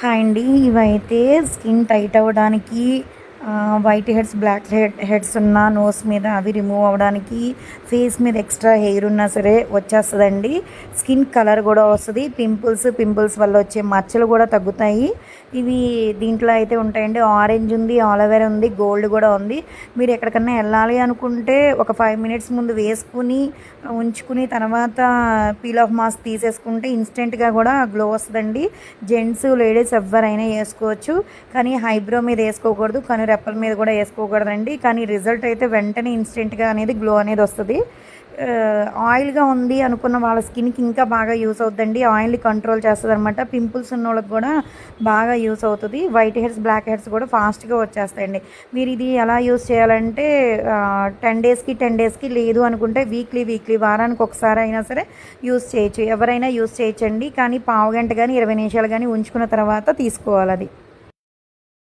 Hi అండి ఇవైతే skin tight అవ్వడానికి white heads black head heads ఉన్న నోస్ మీద అవి రిమూవ్ అవ్వడానికి ఫేస్ మీద ఎక్స్ట్రా హెయిర్ ఉన్నా సరే వచ్చేస్తుందండి. స్కిన్ కలర్ కూడా వస్తుంది. పింపుల్స్ పింపుల్స్ వల్ల వచ్చే మచ్చలు కూడా తగ్గుతాయి. ఇవి దీంట్లో అయితే ఉంటాయండి. ఆరెంజ్ ఉంది ఆలోవేరా ఉంది గోల్డ్ కూడా ఉంది. మీరు ఎక్కడికన్నా వెళ్ళాలి అనుకుంటే ఒక ఫైవ్ మినిట్స్ ముందు వేసుకుని ఉంచుకుని తర్వాత పీల్ ఆఫ్ మాస్క్ తీసేసుకుంటే ఇన్స్టెంట్గా కూడా గ్లో వస్తుందండి. జెంట్స్ లేడీస్ ఎవరైనా వేసుకోవచ్చు. కానీ హైబ్రో మీద వేసుకోకూడదు కానీ రెప్పల మీద కూడా వేసుకోకూడదండి. కానీ రిజల్ట్ అయితే వెంటనే ఇన్స్టెంట్గా అనేది గ్లో అనేది వస్తుంది. ఆయిల్గా ఉంది అనుకున్న వాళ్ళ స్కిన్కి ఇంకా బాగా యూస్ అవుతుందండి ఆయిల్ని కంట్రోల్ చేస్తుంది అనమాట పింపుల్స్ ఉన్న వాళ్ళకి కూడా బాగా యూస్ అవుతుంది. వైట్ హెడ్స్ బ్లాక్ హెడ్స్ కూడా ఫాస్ట్గా వచ్చేస్తాయండి. మీరు ఇది ఎలా యూస్ చేయాలంటే టెన్ డేస్కి టెన్ డేస్కి లేదు అనుకుంటే వీక్లీ వీక్లీ వారానికి ఒకసారి అయినా సరే యూస్ చేయొచ్చు. ఎవరైనా యూస్ చేయొచ్చండి. కానీ పావు గంట కానీ ఇరవై నిమిషాలు కానీ ఉంచుకున్న తర్వాత తీసుకోవాలి అది.